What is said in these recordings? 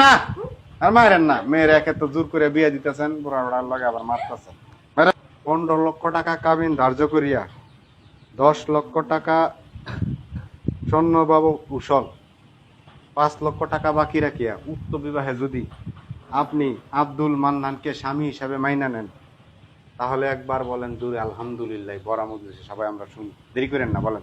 না আর মারেন না মেয়ের একে তো জোর করে বিয়ে দিতেছেন বুড়া বুড়ার লগে আবার মারতেছেন। পনেরো লক্ষ টাকা কাবিন ধার্য করিয়া, দশ লক্ষ টাকা স্বর্ণবাবু কুশল, পাঁচ লক্ষ টাকা বাকি রাখিয়া, উক্ত বিবাহে যদি আপনি আব্দুল মান্নানকে স্বামী হিসাবে মাইনা নেন, তাহলে একবার বলেন, দূরে আলহামদুলিল্লাহ মজলিসে সবাই আমরা শুনি। দেরি করেন না, বলেন।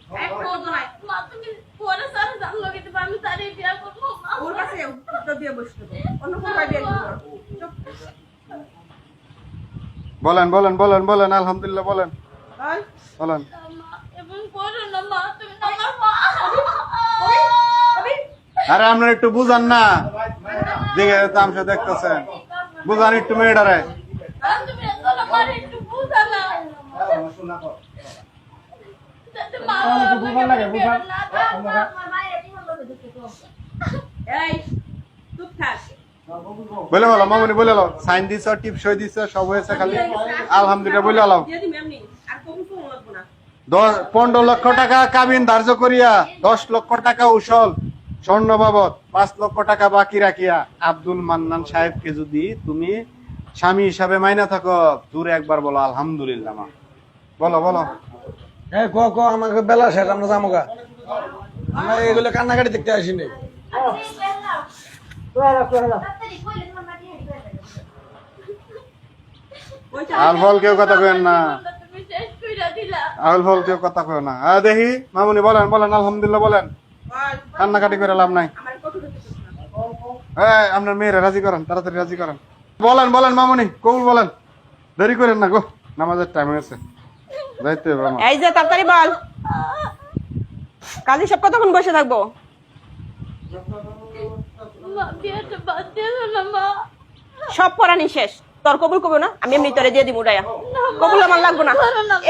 পদ নাই মা তুমি পরে সারা জান লগে দিবা আমি তারই বিয়া করব মা। ওর কাছে উত্তর দিয়ে বসতে অন্য কোনো আইডিয়া দিতে হবে। চুপ। বলেন বলেন বলেন বলেন আলহামদুলিল্লাহ বলেন। বল। বলেন। আরে আপনার একটু বুঝান না। দিকে তামসা দেখতেছেন। বুঝান একটু মেয়েটারে। বলে মামুনি বলে সাইন টিপ সই সব হয়েছে খালি। আলহামদুলিল্লাহ বলে দশ, পনেরো লক্ষ টাকা কাবিন ধার্য করিয়া, দশ লক্ষ টাকা উসল। স্বর্ণ বাবদ, পাঁচ লক্ষ টাকা বাকি রাখিয়া। আব্দুল মান্নান সাহেবকে যদি তুমি স্বামী হিসাবে মাইনা থাকো, দূরে একবার বলো, আলহামদুলিল্লাহ মা। বলো বলো। ক ক আমাকে বেলা শেষ কান্নাকাটি দেখতে ফল কেউ কথা না। ফল কেউ কথা আহ, দেখি মামুনি বলেন বলেন আলহামদুলিল্লাহ বলেন। কান্নাকাটি করে লাভ নাই। এই আপনার মেয়েরা রাজি করেন তাড়াতাড়ি রাজি করেন। বলেন বলেন মামুনি কবুল বলেন। দেরি করেন না গো নামাজের টাইম হয়েছে। যাইতে হবে এই যে তাড়াতাড়ি বল। কালি সব কতক্ষণ বসে থাকব? সব পড়ানি শেষ। তোর কবুল কবো না? আমি এমনি তোরে দিয়ে দিব উড়াইয়া। কবুল আমার লাগবো না।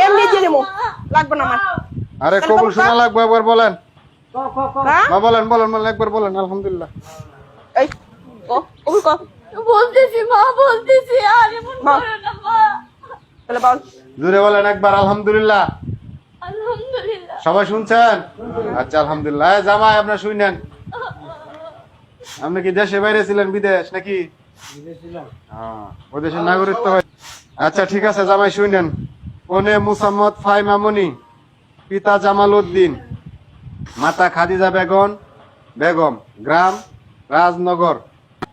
এমনি দিয়ে দিব। লাগবো না আমার। আরে কবুল শোনা লাগবে একবার বলেন। হ্যাঁ? বলেন বলেন বলেন একবার বলেন আলহামদুলিল্লাহ। এই ক কবুল ক বলতেছি মা বলতেছি আর এমন করো না। তাহলে বল। জুড়ে বলেন একবার আলহামদুলিল্লাহ। আলহামদুলিল্লাহ। সবাই শুনছেন? আচ্ছা আলহামদুলিল্লাহ। জামাই আপনার শুনেন। আপনি কি দেশে বাইরে ছিলেন বিদেশ নাকি? হ্যাঁ, দেশের নাগরিকত্ব আচ্ছা ঠিক আছে জামাই শুনেন। ওনে মুসাম্মদ ফাই মামুনি পিতা জামাল উদ্দিন মাতা খাদিজা বেগম বেগম গ্রাম রাজনগর।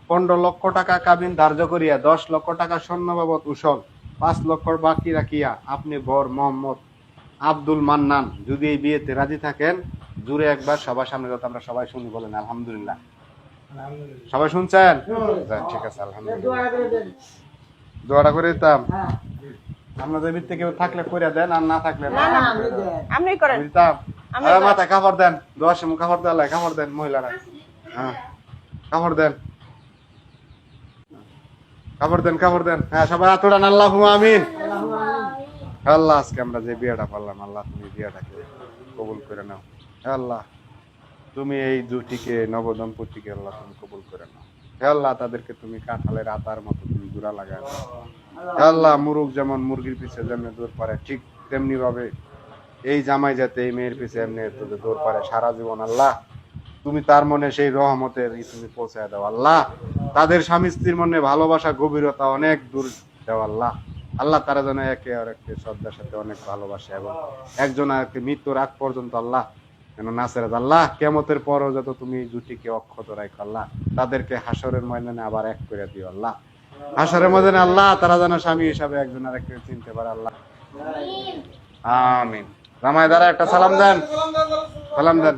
পনেরো লক্ষ টাকা কাবিন ধার্য করিয়া দশ লক্ষ টাকা স্বর্ণ বাবদ উসল। পাঁচ লক্ষ বাকি রাখিয়া আপনি বর মোহাম্মদ আব্দুল মান্নান যদি এই বিয়েতে রাজি থাকেন জুড়ে একবার সবার সামনে যাতে আমরা সবাই শুনি বলেন আলহামদুলিল্লাহ। সবাই শুনছেন? ঠিক আছে আলহামদুলিল্লাহ। দোয়াটা করে দিতাম। আপনাদের ভিত্তি কেউ থাকলে করে দেন আর না থাকলে না। আপনি করেন। দিতাম। আমি আরে তো- মাথায় কাপড় দেন। দোয়ার সময় কাপড় দেওয়া কাপড় দেন মহিলারা। হ্যাঁ। কাপড় দেন। কাপড় দেন কাপড় দেন। হ্যাঁ সবাই আতড়ান আল্লাহ আমিন। আল্লাহ, আজকে আমরা যে বিয়েটা পারলাম, আল্লাহ তুমি বিয়েটাকে কবুল করে নাও। আল্লাহ, তুমি এই জুটিকে, নবদম্পতিকে আল্লাহ তুমি কবুল করে নাও। আল্লাহ, তাদেরকে তুমি কাঁঠালের আতার মতো তুমি জোড়া লাগায় আল্লাহ মুরুগ যেমন মুরগির পিছে যেমনি দৌড় পারে, ঠিক তেমনি ভাবে এই জামাই যাতে এই মেয়ের পিছে এমনি দৌড় পারে, সারা জীবন আল্লাহ। তুমি তার মনে সেই রহমতের তুমি পৌঁছায় দাও, আল্লাহ। তাদের স্বামী স্ত্রীর মনে ভালোবাসা, গভীরতা অনেক দূর দেওয়া আল্লাহ। আল্লাহ তারা যেন একে আর একটি শ্রদ্ধার সাথে অনেক ভালোবাসে এবং একজন আর একটি মৃত্যুর আগ পর্যন্ত, আল্লাহ, যেন নাসের আল্লাহ কেমতের পরও যত তুমি জুটিকে অক্ষত রাখো, আল্লাহ, তাদেরকে হাসরের ময়দানে আবার এক করে দিও, আল্লাহ। হাসরের ময়দানে আল্লাহ, তারা যেন স্বামী হিসাবে একজন আর একটি চিনতে পারে, আল্লাহ। আমিন। রামায় দ্বারা একটা সালাম দেন। সালাম দেন।